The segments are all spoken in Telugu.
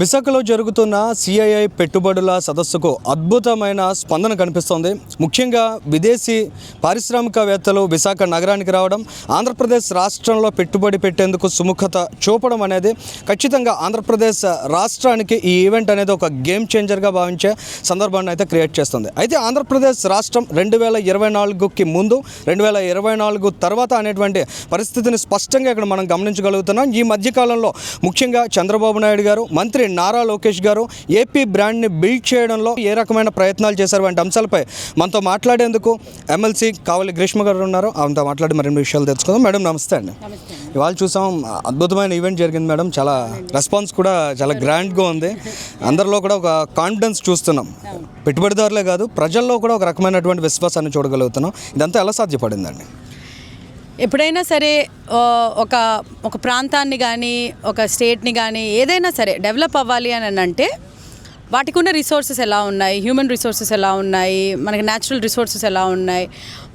విశాఖలో జరుగుతున్న సిఐఐ పెట్టుబడుల సదస్సుకు అద్భుతమైన స్పందన కనిపిస్తోంది. ముఖ్యంగా విదేశీ పారిశ్రామికవేత్తలు విశాఖ నగరానికి రావడం ఆంధ్రప్రదేశ్ రాష్ట్రంలో పెట్టుబడి పెట్టేందుకు సుముఖత చూపడం అనేది ఖచ్చితంగా ఆంధ్రప్రదేశ్ రాష్ట్రానికి ఈ ఈవెంట్ అనేది ఒక గేమ్ చేంజర్గా భావించే సందర్భాన్ని అయితే క్రియేట్ చేస్తుంది. అయితే ఆంధ్రప్రదేశ్ రాష్ట్రం రెండు వేల ఇరవై నాలుగుకి ముందు రెండు వేల ఇరవై నాలుగు తర్వాత అనేటువంటి పరిస్థితిని స్పష్టంగా ఇక్కడ మనం గమనించగలుగుతున్నాం. ఈ మధ్యకాలంలో ముఖ్యంగా చంద్రబాబు నాయుడు గారు మంత్రి నారా లోకేష్ గారు ఏపీ బ్రాండ్ని బిల్డ్ చేయడంలో ఏ రకమైన ప్రయత్నాలు చేశారు వంటి అంశాలపై మనతో మాట్లాడేందుకు ఎమ్మెల్సీ కావలి గ్రీష్మ గారు ఉన్నారు. ఆమెతో మాట్లాడి మరిన్ని విషయాలు తెలుసుకుందాం. మేడం నమస్తే అండి. ఇవాళ చూసాం అద్భుతమైన ఈవెంట్ జరిగింది మేడం. చాలా రెస్పాన్స్ కూడా చాలా గ్రాండ్గా ఉంది. అందరిలో కూడా ఒక కాన్ఫిడెన్స్ చూస్తున్నాం. పెట్టుబడిదారులే కాదు ప్రజల్లో కూడా ఒక రకమైనటువంటి విశ్వాసాన్ని చూడగలుగుతున్నాం. ఇదంతా ఎలా సాధ్యపడిందండి? ఎప్పుడైనా సరే ఒక ఒక ప్రాంతాన్ని కానీ ఒక స్టేట్ని కానీ ఏదైనా సరే డెవలప్ అవ్వాలి అని అంటే వాటికి ఉన్న రిసోర్సెస్ ఎలా ఉన్నాయి? హ్యూమన్ రిసోర్సెస్ ఎలా ఉన్నాయి? మనకి న్యాచురల్ రిసోర్సెస్ ఎలా ఉన్నాయి?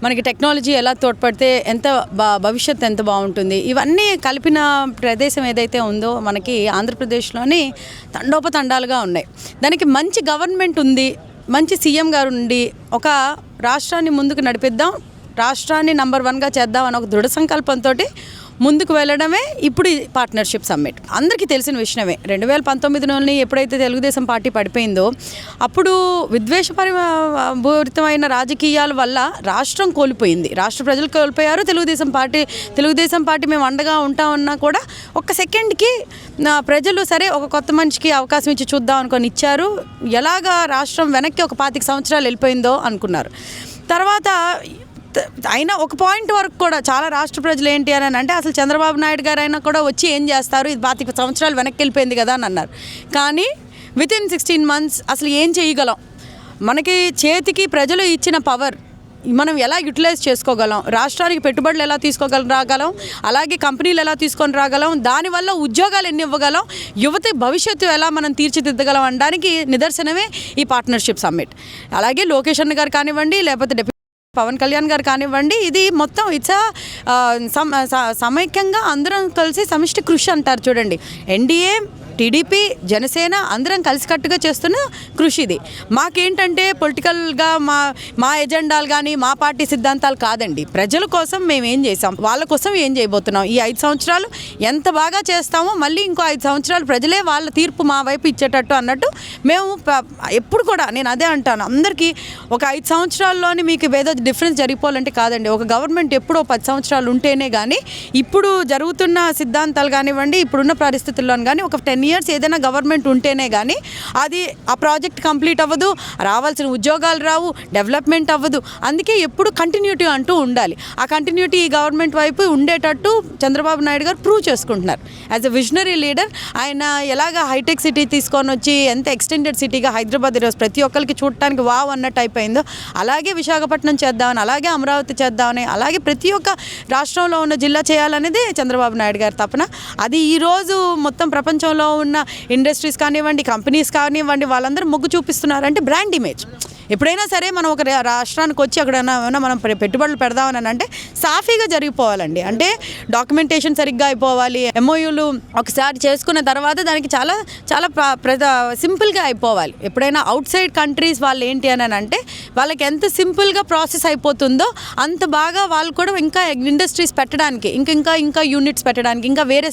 మనకి టెక్నాలజీ ఎలా తోడ్పడితే ఎంత బా భవిష్యత్తు ఎంత బాగుంటుంది? ఇవన్నీ కలిపిన ప్రదేశం ఏదైతే ఉందో మనకి ఆంధ్రప్రదేశ్లోని తండోపతండాలుగా ఉన్నాయి. దానికి మంచి గవర్నమెంట్ ఉంది మంచి సీఎం గారు ఉండి ఒక రాష్ట్రాన్ని ముందుకు నడిపిద్దాం. రాష్ట్రాన్ని నంబర్ వన్గా చేద్దాం ఒక దృఢ సంకల్పంతో ముందుకు వెళ్ళడమే ఇప్పుడు ఈ పార్ట్నర్షిప్ సమ్మిట్ అందరికీ తెలిసిన విషయమే. రెండు వేల పంతొమ్మిదిలోని ఎప్పుడైతే తెలుగుదేశం పార్టీ పడిపోయిందో అప్పుడు విద్వేషపరి పూరితమైన రాజకీయాల వల్ల రాష్ట్రం కోల్పోయింది. రాష్ట్ర ప్రజలు కోల్పోయారు తెలుగుదేశం పార్టీ తెలుగుదేశం పార్టీ మేము అండగా ఉంటామన్నా కూడా ఒక్క సెకండ్కి ప్రజలు సరే ఒక కొత్త మనిషికి అవకాశం ఇచ్చి చూద్దాం అనుకొని ఇచ్చారు. ఎలాగా రాష్ట్రం వెనక్కి ఒక పాతిక సంవత్సరాలు వెళ్ళిపోయిందో అనుకున్నారు. తర్వాత అయినా ఒక పాయింట్ వరకు కూడా చాలా రాష్ట్ర ప్రజలు ఏంటి అని అంటే అసలు చంద్రబాబు నాయుడు గారు అయినా కూడా వచ్చి ఏం చేస్తారు? ఇది పాతిక సంవత్సరాలు వెనక్కి వెళ్ళిపోయింది కదా అని అన్నారు. కానీ విత్ ఇన్ సిక్స్టీన్ మంత్స్ అసలు ఏం చేయగలం? మనకి చేతికి ప్రజలు ఇచ్చిన పవర్ మనం ఎలా యూటిలైజ్ చేసుకోగలం? రాష్ట్రానికి పెట్టుబడులు ఎలా తీసుకోగలం రాగలం? అలాగే కంపెనీలు ఎలా తీసుకొని రాగలం? దానివల్ల ఉద్యోగాలు ఎన్ని ఇవ్వగలం? యువత భవిష్యత్తు ఎలా మనం తీర్చిదిద్దగలం అనడానికి నిదర్శనమే ఈ పార్ట్నర్షిప్ సమ్మిట్ అలాగే లోకేష్ గారు కానివ్వండి లేకపోతే పవన్ కళ్యాణ్ గారు కానివ్వండి ఇది మొత్తం ఇట్స్ uh, సమైక్యంగా అందరం కలిసి సమిష్టి కృషి అంటారు చూడండి. ఎన్డీఏ టీడీపీ జనసేన అందరం కలిసికట్టుగా చేస్తున్న కృషి ఇది మాకేంటంటే పొలిటికల్గా మా మా ఎజెండాలు కానీ మా పార్టీ సిద్ధాంతాలు కాదండి. ప్రజల కోసం మేము ఏం చేసాం వాళ్ళ కోసం ఏం చేయబోతున్నాం? ఈ ఐదు సంవత్సరాలు ఎంత బాగా చేస్తామో మళ్ళీ ఇంకో ఐదు సంవత్సరాలు ప్రజలే వాళ్ళ తీర్పు మా వైపు ఇచ్చేటట్టు అన్నట్టు మేము ఎప్పుడు కూడా నేను అదే అంటాను. అందరికీ ఒక ఐదు సంవత్సరాల్లోని మీకు ఏదో డిఫరెన్స్ జరిగిపోవాలంటే కాదండి. ఒక గవర్నమెంట్ ఎప్పుడో పది సంవత్సరాలు ఉంటేనే కానీ ఇప్పుడు జరుగుతున్న సిద్ధాంతాలు కానివ్వండి ఇప్పుడున్న పరిస్థితుల్లో కానీ ఒక టెన్ ఇయర్స్ ఏదైనా గవర్నమెంట్ ఉంటేనే కానీ అది ఆ ప్రాజెక్ట్ కంప్లీట్ అవ్వదు రావాల్సిన ఉద్యోగాలు రావు డెవలప్మెంట్ అవ్వదు. అందుకే ఎప్పుడు కంటిన్యూటీ అంటూ ఉండాలి. ఆ కంటిన్యూటీ ఈ గవర్నమెంట్ వైపు ఉండేటట్టు చంద్రబాబు నాయుడు గారు ప్రూవ్ చేసుకుంటున్నారు. యాజ్ అ విజనరీ లీడర్ ఆయన ఎలాగ హైటెక్ సిటీ తీసుకొని వచ్చి ఎంత ఎక్స్టెండెడ్ సిటీగా హైదరాబాద్ ఈరోజు ప్రతి ఒక్కరికి చూడటానికి వావ్ అన్నట్టు అయిపోయిందో అలాగే విశాఖపట్నం చేద్దామని అలాగే అమరావతి చేద్దామని అలాగే ప్రతి ఒక్క రాష్ట్రంలో ఉన్న జిల్లా చేయాలనేది చంద్రబాబు నాయుడు గారి తపన. అది ఈరోజు మొత్తం ప్రపంచంలో ఉన్న ఇండస్ట్రీస్ కానివ్వండి కంపెనీస్ కానివ్వండి వాళ్ళందరూ మొగ్గు చూపిస్తున్నారంటే బ్రాండ్ ఇమేజ్. ఎప్పుడైనా సరే మనం ఒక రా- రాష్ట్రానికి వచ్చి అక్కడ ఏమైనా మనం పెట్టుబడులు పెడదామని అంటే సాఫీగా జరిగిపోవాలండి. అంటే డాక్యుమెంటేషన్ సరిగ్గా అయిపోవాలి. ఎంఓయూలు ఒకసారి చేసుకున్న తర్వాత దానికి చాలా చాలా ప్ర- సింపుల్గా అయిపోవాలి. ఎప్పుడైనా అవుట్ సైడ్ కంట్రీస్ వాళ్ళు ఏంటి అని అంటే వాళ్ళకి ఎంత సింపుల్గా ప్రాసెస్ అయిపోతుందో అంత బాగా వాళ్ళు కూడా ఇంకా ఇండస్ట్రీస్ పెట్టడానికి ఇంకా ఇంకా ఇంకా యూనిట్స్ పెట్టడానికి ఇంకా వేరే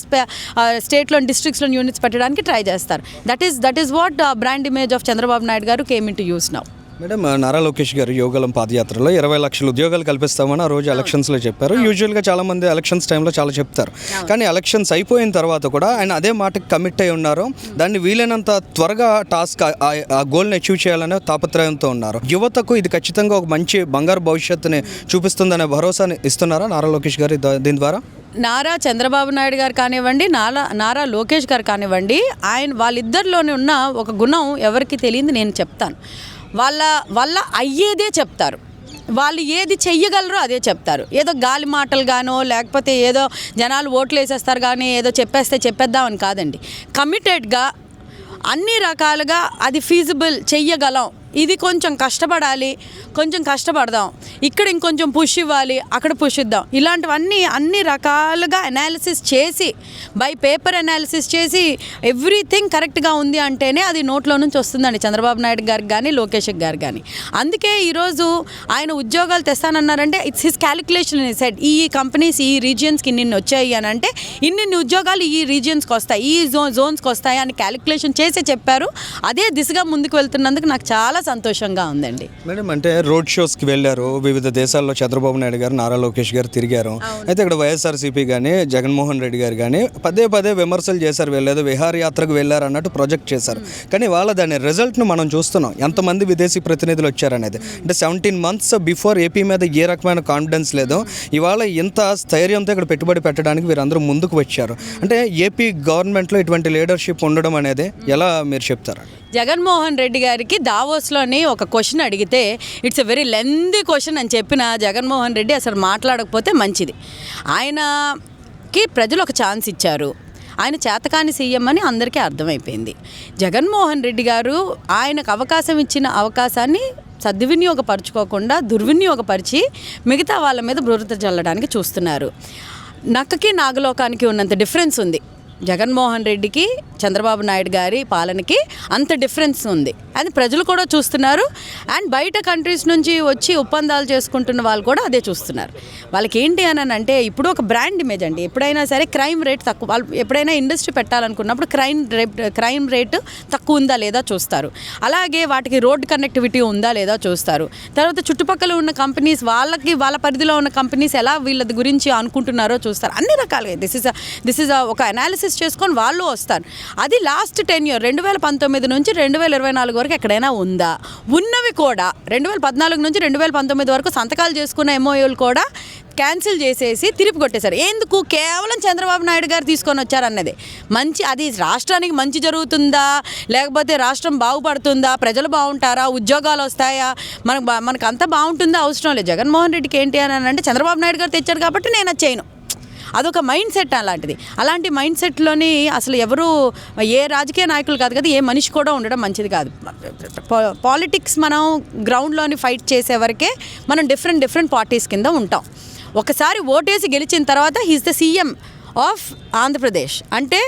స్టేట్లో డిస్ట్రిక్ట్స్లో యూనిట్స్ పెట్టడానికి ట్రై చేస్తారు. That is that is what brand image of Chandrababu Naidu garu came in to us now madam Nara Lokesh garu యోగలం పాదయాత్రలో ఇరవై లక్షల ఉద్యోగాలు కల్పిస్తామని ఆ రోజు ఎలక్షన్స్లో చెప్పారు. యూజువల్గా చాలా మంది ఎలక్షన్స్ టైంలో చాలా చెప్తారు. కానీ ఎలక్షన్స్ అయిపోయిన తర్వాత కూడా ఆయన అదే మాటకి కమిట్ అయి ఉన్నారు. దాన్ని వీలైనంత త్వరగా టాస్క్ ఆ- గోల్ని అచీవ్ చేయాలనే తాపత్రయంతో ఉన్నారు. యువతకు ఇది ఖచ్చితంగా ఒక మంచి బంగారు భవిష్యత్తుని చూపిస్తుందనే భరోసాని ఇస్తున్నారా నారా లోకేష్ గారు దీని ద్వారా? నారా చంద్రబాబు నాయుడు గారు కానివ్వండి నారా నారా లోకేష్ గారు కానివ్వండి ఆయన వాళ్ళిద్దరిలోనే ఉన్న ఒక గుణం ఎవరికి తెలియదు నేను చెప్తాను. వాళ్ళ వల్ల అయ్యేదే చెప్తారు. వాళ్ళు ఏది చెయ్యగలరో అదే చెప్తారు. ఏదో గాలి మాటలు గానో లేకపోతే ఏదో జనాలు ఓట్లు వేసేస్తారు కానీ ఏదో చెప్పేస్తే చెప్పేద్దామని కాదండి. కమిటెడ్గా అన్ని రకాలుగా అది ఫీజిబుల్ చెయ్యగలం. ఇది కొంచెం కష్టపడాలి కొంచెం కష్టపడదాం. ఇక్కడ ఇంకొంచెం పుష్ ఇవ్వాలి అక్కడ పుష్ ఇద్దాం. ఇలాంటివన్నీ అన్ని రకాలుగా అనాలిసిస్ చేసి బై పేపర్ అనాలిసిస్ చేసి ఎవ్రీథింగ్ కరెక్ట్గా ఉంది అంటేనే అది నోట్లో నుంచి వస్తుందండి. చంద్రబాబు నాయుడు గారికి కానీ లోకేష్ గారు కానీ అందుకే ఈరోజు ఆయన ఉద్యోగాలు తెస్తానన్నారంటే ఇట్స్ హిస్ క్యాలిక్యులేషన్ సెట్ ఈ కంపెనీస్ ఈ రీజియన్స్కి ఇన్ని వచ్చాయి అని అంటే ఇన్ని ఉద్యోగాలు ఈ రీజియన్స్కి వస్తాయి ఈ జో జోన్స్కి వస్తాయి అని క్యాలిక్యులేషన్ చేసి చెప్పారు. అదే దిశగా ముందుకు వెళ్తున్నందుకు నాకు చాలా సంతోషంగా ఉందండి. మేడం అంటే రోడ్ షోస్కి వెళ్ళారు వివిధ దేశాల్లో చంద్రబాబు నాయుడు గారు నారా లోకేష్ గారు తిరిగారు. అయితే ఇక్కడ వైఎస్ఆర్సీపీ కానీ జగన్మోహన్ రెడ్డి గారు కానీ పదే పదే విమర్శలు చేశారు వెళ్ళేదో విహారయాత్రకు వెళ్ళారు అన్నట్టు ప్రొజెక్ట్ చేశారు. కానీ వాళ్ళ దాని రిజల్ట్ను మనం చూస్తున్నాం. ఎంతమంది విదేశీ ప్రతినిధులు వచ్చారనేది. అంటే సెవెంటీన్ మంత్స్ బిఫోర్ ఏపీ మీద ఏ రకమైన కాన్ఫిడెన్స్ లేదో ఇవాళ ఇంత స్థైర్యంతో ఇక్కడ పెట్టుబడి పెట్టడానికి వీరందరూ ముందుకు వచ్చారు. అంటే ఏపీ గవర్నమెంట్లో ఇటువంటి లీడర్షిప్ ఉండడం అనేది ఎలా మీరు చెప్తారు? జగన్మోహన్ రెడ్డి గారికి దావోస్లోని ఒక క్వశ్చన్ అడిగితే it's a very lengthy question అని చెప్పిన జగన్మోహన్ రెడ్డి అసలు మాట్లాడకపోతే మంచిది. ఆయనకి ప్రజలు ఒక ఛాన్స్ ఇచ్చారు. ఆయన చేతకాని సీఎం అని అందరికీ అర్థమైపోయింది. జగన్మోహన్ రెడ్డి గారు ఆయనకు అవకాశం ఇచ్చిన అవకాశాన్ని సద్వినియోగపరచుకోకుండా దుర్వినియోగపరిచి మిగతా వాళ్ళ మీద బురద చల్లడానికి చూస్తున్నారు. నక్కకి నాగలోకానికి ఉన్నంత డిఫరెన్స్ ఉంది. జగన్మోహన్ రెడ్డికి చంద్రబాబు నాయుడు గారి పాలనకి అంత డిఫరెన్స్ ఉంది. అది ప్రజలు కూడా చూస్తున్నారు. అండ్ బయట కంట్రీస్ నుంచి వచ్చి ఒప్పందాలు చేసుకుంటున్న వాళ్ళు కూడా అదే చూస్తున్నారు. వాళ్ళకి ఏంటి అని అంటే ఇప్పుడు ఒక బ్రాండ్ ఇమేజ్ అండి. ఎప్పుడైనా సరే క్రైమ్ రేట్ తక్కువ వాళ్ళు ఎప్పుడైనా ఇండస్ట్రీ పెట్టాలనుకున్నప్పుడు క్రైమ్ రేట్ క్రైమ్ రేట్ తక్కువ ఉందా లేదా చూస్తారు. అలాగే వాటికి రోడ్ కనెక్టివిటీ ఉందా లేదా చూస్తారు. తర్వాత చుట్టుపక్కల ఉన్న కంపెనీస్ వాళ్ళకి వాళ్ళ పరిధిలో ఉన్న కంపెనీస్ ఎలా వీళ్ళ గురించి అనుకుంటున్నారో చూస్తారు. అన్ని రకాలుగా. దిస్ ఇస్ దిస్ ఇస్ ఒక అనాలిసిస్ చేసుకొని వాళ్ళు వస్తారు. అది లాస్ట్ టెన్ ఇయర్ రెండు వేల పంతొమ్మిది నుంచి రెండు వేల ఇరవై నాలుగు వరకు ఎక్కడైనా ఉందా? ఉన్నవి కూడా రెండు వేల పద్నాలుగు నుంచి రెండు వేల పంతొమ్మిది వరకు సంతకాలు చేసుకున్న ఎంఓయూలు కూడా క్యాన్సిల్ చేసేసి తిరిగి కొట్టేశారు. ఎందుకు? కేవలం చంద్రబాబు నాయుడు గారు తీసుకొని వచ్చారన్నది. మంచి అది రాష్ట్రానికి మంచి జరుగుతుందా? లేకపోతే రాష్ట్రం బాగుపడుతుందా? ప్రజలు బాగుంటారా? ఉద్యోగాలు వస్తాయా? మనకు మనకు అంత బాగుంటుందా? అవసరం లేదు. జగన్మోహన్ రెడ్డికి ఏంటి అని అంటే చంద్రబాబు నాయుడు గారు తెచ్చారు కాబట్టి నేను అది చేయను. అదొక మైండ్ సెట్ అలాంటిది. అలాంటి మైండ్ సెట్లోని అసలు ఎవరు ఏ రాజకీయ నాయకులు కాదు కదా ఏ మనిషి కూడా ఉండడం మంచిది కాదు. పాలిటిక్స్ మనం గ్రౌండ్లోని ఫైట్ చేసే వరకే మనం డిఫరెంట్ డిఫరెంట్ పార్టీస్ కింద ఉంటాం. ఒకసారి ఓటేసి గెలిచిన తర్వాత he's the CM. Of Andhra Pradesh. అంటే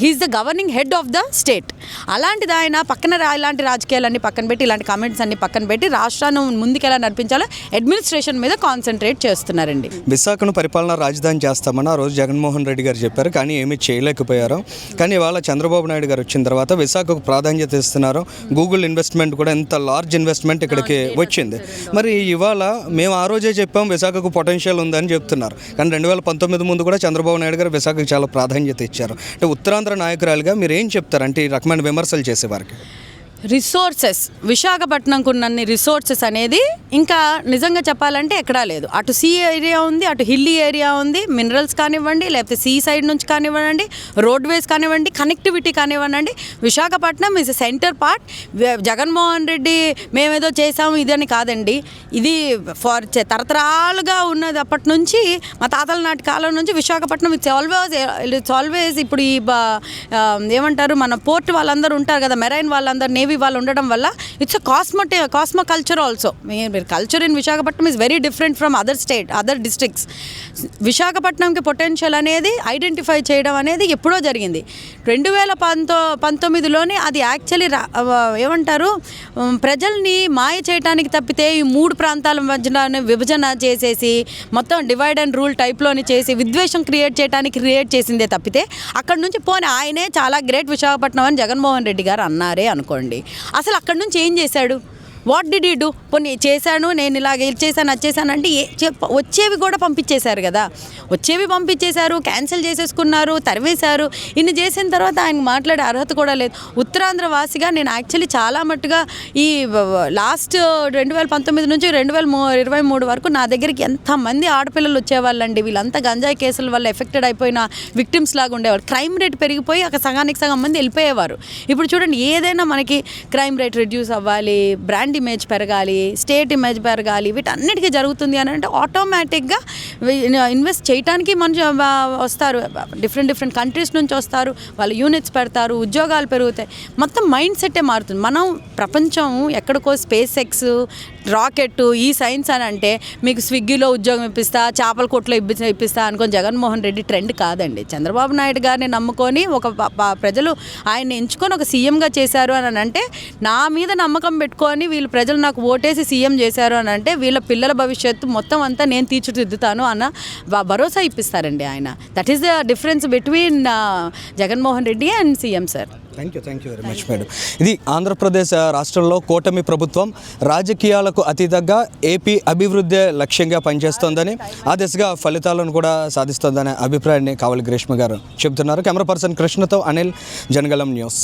he is the governing head of the state అలాంటిది ఆయన పక్కన ఇలాంటి రాజకీయాలన్నీ పక్కన పెట్టి ఇలాంటి కామెంట్స్ అన్ని పక్కన పెట్టి రాష్ట్రాన్ని ముందుకు ఎలా నడిపించాలో అడ్మినిస్ట్రేషన్ మీద కాన్సన్ట్రేట్ చేస్తున్నారండి. విశాఖను పరిపాలన రాజధాని చేస్తామని ఆ రోజు జగన్మోహన్ రెడ్డి గారు చెప్పారు. కానీ ఏమీ చేయలేకపోయారు. కానీ ఇవాళ చంద్రబాబు నాయుడు గారు వచ్చిన తర్వాత విశాఖకు ప్రాధాన్యత ఇస్తున్నారు. గూగుల్ ఇన్వెస్ట్మెంట్ కూడా ఎంత లార్జ్ ఇన్వెస్ట్మెంట్ ఇక్కడికి వచ్చింది. మరి ఇవాళ మేము ఆ రోజే చెప్పాం విశాఖకు పొటెన్షియల్ ఉందని చెప్తున్నారు. కానీ రెండు వేల పంతొమ్మిది ముందు కూడా చంద్రబాబు నాయుడు గారు విశాఖకు చాలా ప్రాధాన్యత ఇచ్చారు. అంటే ఉత్తరాంధ్ర నాయకురాలుగా మీరు ఏం చెప్తారు? అంటే ఈ రకమైన విమర్శలు చేసేవారికి. రిసోర్సెస్ విశాఖపట్నంకు ఉన్నన్ని రిసోర్సెస్ అనేది ఇంకా నిజంగా చెప్పాలంటే ఎక్కడా లేదు. అటు సీ ఏరియా ఉంది అటు హిల్లీ ఏరియా ఉంది మినరల్స్ కానివ్వండి లేకపోతే సీ సైడ్ నుంచి కానివ్వండి రోడ్వేస్ కానివ్వండి కనెక్టివిటీ కానివ్వండి Visakhapatnam is centre part Jaganmohan Reddy మేమేదో చేసాము ఇదని కాదండి. ఇది ఫార్ తరతరాలుగా ఉన్నది అప్పటి నుంచి మా తాతల నాటి కాలం నుంచి Visakhapatnam it's always it's always ఇప్పుడు ఈ ఏమంటారు మన పోర్ట్ వాళ్ళందరూ ఉంటారు కదా మెరైన్ వాళ్ళందరూ నేవీ వాళ్ళు ఉండడం వల్ల it's a cosmo cosmo culture also మీరు culture in Visakhapatnam is very different from other state other districts విశాఖపట్నంకి potential అనేది ఐడెంటిఫై చేయడం అనేది ఎప్పుడో జరిగింది. రెండు వేల పంతో పంతొమ్మిదిలోనే అది యాక్చువల్లీ ఏమంటారు? ప్రజల్ని మాయ చేయడానికి తప్పితే ఈ మూడు ప్రాంతాల మధ్యన విభజన చేసేసి మొత్తం డివైడ్ అండ్ రూల్ టైప్లోని చేసి విద్వేషం క్రియేట్ చేయడానికి క్రియేట్ చేసిందే తప్పితే అక్కడ నుంచి పోనీ ఆయనే చాలా గ్రేట్ విశాఖపట్నం అని జగన్మోహన్ రెడ్డి గారు అన్నారే అనుకోండి. అసలు అక్కడ నుంచి ఏం చేశాడు? వాట్ డిడ్ యూ డూ పోనీ చేశాను నేను ఇలాగ ఇది చేశాను అది చేశాను అంటే ఏ చెప్ వచ్చేవి కూడా పంపించేశారు కదా. వచ్చేవి పంపించేశారు క్యాన్సిల్ చేసేసుకున్నారు తరివేశారు. ఇన్ని చేసిన తర్వాత ఆయన మాట్లాడే అర్హత కూడా లేదు. ఉత్తరాంధ్ర వాసిగా నేను యాక్చువల్లీ చాలా మట్టుగా ఈ లాస్ట్ రెండు వేల పంతొమ్మిది నుంచి రెండు వేల మూ ఇరవై మూడు వరకు నా దగ్గరికి ఎంతమంది ఆడపిల్లలు వచ్చేవాళ్ళండి. వీళ్ళంతా గంజాయి కేసుల వల్ల ఎఫెక్టెడ్ అయిపోయిన విక్టిమ్స్ లాగా ఉండేవారు. క్రైమ్ రేట్ పెరిగిపోయి ఒక సగానికి సగం మంది వెళ్ళిపోయేవారు. ఇప్పుడు చూడండి ఏదైనా మనకి క్రైమ్ రేట్ రిడ్యూస్ అవ్వాలి బ్రాండ్ ఇమేజ్ పెరగాలి స్టేట్ ఇమేజ్ పెరగాలి వీటన్నిటికీ జరుగుతుంది అని అంటే ఆటోమేటిక్గా ఇన్వెస్ట్ చేయడానికి మనుషు వస్తారు. డిఫరెంట్ డిఫరెంట్ కంట్రీస్ నుంచి వస్తారు. వాళ్ళు యూనిట్స్ పెడతారు ఉద్యోగాలు పెరుగుతాయి. మొత్తం మైండ్ సెట్టే మారుతుంది. మనం ప్రపంచం ఎక్కడికో స్పేస్ ఎక్స్ రాకెట్ ఈ సైన్స్ అని అంటే మీకు స్విగ్గీలో ఉద్యోగం ఇప్పిస్తా చేపల కొట్లో ఇప్పిస్తా ఇప్పిస్తా అనుకొని జగన్మోహన్ రెడ్డి ట్రెండ్ కాదండి. చంద్రబాబు నాయుడు గారిని నమ్ముకొని ఒక ప్రజలు ఆయన ఎంచుకొని ఒక సీఎంగా చేశారు అని అంటే నా మీద నమ్మకం పెట్టుకొని వీళ్ళు ప్రజలు నాకు ఓటేసి సీఎం చేశారు అని అంటే వీళ్ళ పిల్లల భవిష్యత్తు మొత్తం అంతా నేను తీర్చిదిద్దుతాను అన్న భరోసా ఇప్పిస్తారండి ఆయన. That is the difference between Jaganmohan Reddy and CM sir thank you thank you very much madam ఇది ఆంధ్రప్రదేశ్ రాష్ట్రంలో కూటమి ప్రభుత్వం రాజకీయాలకు అతీతంగా ఏపీ అభివృద్ధి లక్ష్యంగా పనిచేస్తోందని ఆ దిశగా ఫలితాలను కూడా సాధిస్తోందనే అభిప్రాయాన్ని కావలి గ్రీష్మ గారు చెబుతున్నారు. కెమెరా పర్సన్ కృష్ణతో అనిల్ జనగలం న్యూస్.